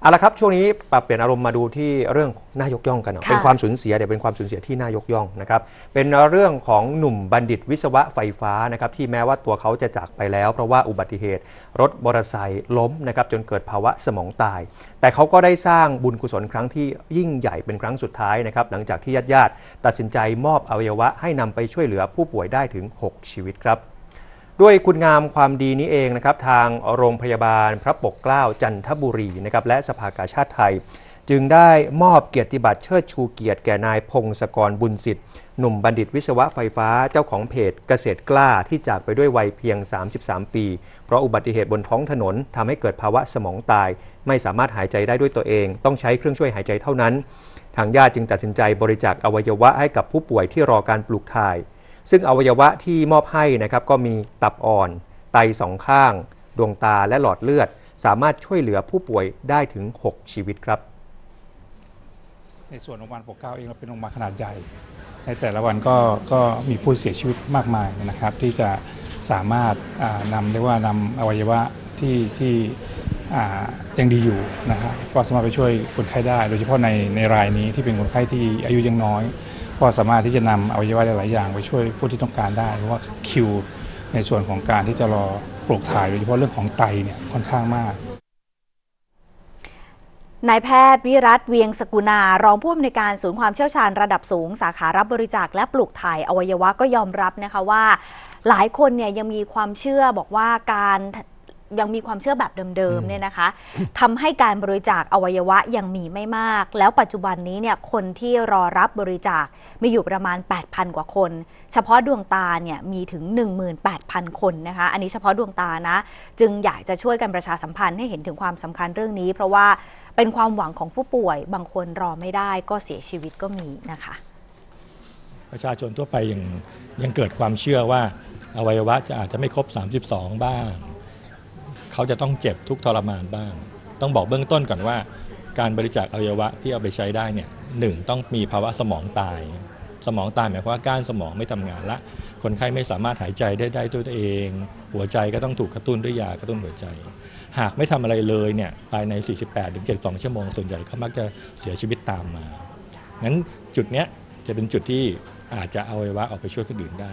เอาละครับช่วงนี้ปรับเปลี่ยนอารมณ์มาดูที่เรื่องน่ายกย่องกันหน่อยค่ะเป็นความสูญเสียเดี๋ยวเป็นความสูญเสียที่น่ายกย่องนะครับเป็นเรื่องของหนุ่มบัณฑิตวิศวะไฟฟ้านะครับที่แม้ว่าตัวเขาจะจากไปแล้ว เพราะว่าอุบัติเหตุ รถมอเตอร์ไซค์ล้มนะครับจนเกิดภาวะสมองตาย แต่เขาก็ได้สร้างบุญกุศลครั้งที่ยิ่งใหญ่เป็นครั้งสุดท้ายนะครับหลังจากที่ญาติๆตัดสินใจมอบอวัยวะให้นำไปช่วยเหลือผู้ป่วยได้ถึง 6 ชีวิตครับ ด้วยคุณงามความดีนี้เองนะครับทางโรงพยาบาลพระปกเกล้าจันทบุรีนะครับและสภากาชาติไทย จึงได้มอบเกียรติบัตรเชิดชูเกียรติแก่นายพงศกรบุญสิทธิ์หนุ่มบัณฑิตวิศวะไฟฟ้าเจ้าของเพจเกษตรกล้าที่จากไปด้วยวัยเพียง 33 ปี เพราะอุบัติเหตุบนท้องถนนทำให้เกิดภาวะสมองตาย ไม่สามารถหายใจได้ด้วยตัวเอง ต้องใช้เครื่องช่วยหายใจเท่านั้น ทางญาติจึงตัดสินใจบริจาคอวัยวะให้กับผู้ป่วยที่รอการปลูกถ่าย ซึ่งอวัยวะที่มอบให้นะครับก็มีตับอ่อน ไตสองข้าง ดวงตาและหลอดเลือด สามารถช่วยเหลือผู้ป่วยได้ถึง 6 ชีวิตครับ ในส่วนโรงพยาบาลปกเกล้าเองเราเป็นโรงพยาบาลขนาดใหญ่ ในแต่ละวันก็ก็มีผู้เสียชีวิตมากมายนะครับ ที่จะสามารถนำเรียกว่านำอวัยวะที่ที่ยังดีอยู่นะฮะก็สามารถไปช่วยคนไข้ได้ โดยเฉพาะในในรายนี้ที่เป็นคนไข้ที่อายุยังน้อย ก็สามารถที่จะนำอวัยวะหลายๆอย่างไปช่วยผู้ที่ต้องการได้เพราะว่าคิวในส่วนของการที่จะรอปลูกถ่ายโดยเฉพาะเรื่องของไตเนี่ยค่อนข้างมากนายแพทย์วิรัตเวียงสกุณารองผู้อำนวยการศูนย์ความเชี่ยวชาญระดับสูง สาขารับบริจาคและปลูกถ่ายอวัยวะก็ยอมรับนะคะว่า หลายคนเนี่ยยังมีความเชื่อบอกว่าการ ยังมีความเชื่อแบบเดิมๆเนี่ยนะคะทำให้การบริจาคอวัยวะยังมีไม่มาก แล้วปัจจุบันนี้เนี่ยคนที่รอรับบริจาคมีอยู่ประมาณ 8,000 กว่าคน เฉพาะดวงตาเนี่ยมีถึง 18,000 คนนะคะ อันนี้เฉพาะดวงตานะ จึงอยากจะช่วยกันประชาสัมพันธ์ให้เห็นถึงความสำคัญเรื่องนี้ เพราะว่าเป็นความหวังของผู้ป่วย บางคนรอไม่ได้ก็เสียชีวิตก็มีนะคะ ประชาชนทั่วไปยังยังเกิดความเชื่อว่าอวัยวะจะอาจจะไม่ครบ 32 บ้าง เขาจะต้องเจ็บทุกทรมานบ้าง ต้องบอกเบื้องต้นก่อนว่า การบริจาคอวัยวะที่เอาไปใช้ได้เนี่ยหนึ่งต้องมีภาวะสมองตาย สมองตายหมายความว่าก้านสมองไม่ทำงานละ คนไข้ไม่สามารถหายใจได้ได้ด้วยตัวเอง หัวใจก็ต้องถูกกระตุ้นด้วยยากระตุ้นหัวใจ หากไม่ทำอะไรเลยเนี่ยภายใน 48-72 ชั่วโมงส่วนใหญ่เขามักจะเสียชีวิตตามมางั้นจุดเนี้ยจะเป็นจุดที่อาจจะเอาอวัยวะออกไปช่วยคนอื่นได้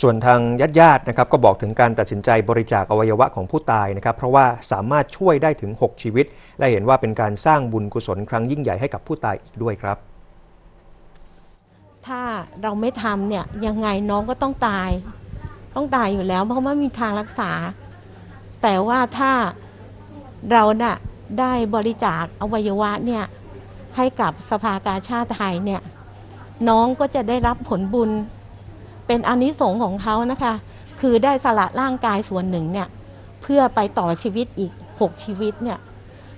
ส่วนทางญาติญาติๆนะครับก็บอกถึงการตัดสินใจบริจาคอวัยวะของผู้ตายนะครับเพราะว่าสามารถช่วยได้ถึง 6 ชีวิต และเห็นว่าเป็นการสร้างบุญกุศลครั้งยิ่งใหญ่ให้กับผู้ตายอีกด้วยครับ ถ้าเราไม่ทำเนี่ยยังไงน้องก็ต้องตาย ต้องตายอยู่แล้ว เพราะไม่มีทางรักษา แต่ว่าถ้าเราน่ะได้บริจาคอวัยวะเนี่ยให้กับสภากาชาติไทยเนี่ยน้องก็จะได้รับผลบุญ เป็นอานิสงส์ของเขานะคะ คือได้สละร่างกายส่วนหนึ่งเนี่ยเพื่อไปต่อชีวิตอีกหกชีวิตเนี่ย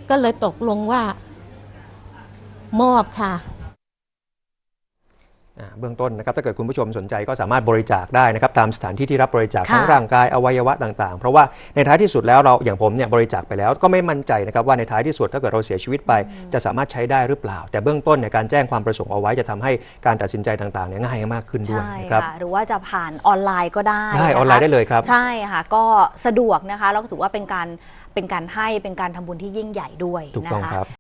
ก็เลยตกลงว่ามอบค่ะ เบื้องต้นนะครับถ้าเกิดคุณผู้ชมสนใจก็สามารถบริจาคได้นะครับตามสถานที่ที่รับบริจาคค่ะทั้งร่างกายอวัยวะต่างๆ เพราะว่าในท้ายที่สุดแล้วเราอย่างผมเนี่ยบริจาคไปแล้วก็ไม่มั่นใจนะครับว่าในท้ายที่สุดถ้าเกิดเราเสียชีวิตไป จะสามารถใช้ได้หรือเปล่า แต่เบื้องต้นเนี่ยการแจ้งความประสงค์เอาไว้จะทำให้การตัดสินใจต่างๆเนี่ยง่ายมากขึ้นด้วยใช่นะครับค่ะหรือว่าจะผ่านออนไลน์ก็ได้ได้ะคะออนไลน์ได้เลยครับใช่ค่ะก็สะดวกนะคะแล้วก็ถือว่าเป็นการเป็นการให้เป็นการทำบุญที่ยิ่งใหญ่ด้วยถูกนะต้องคะครับ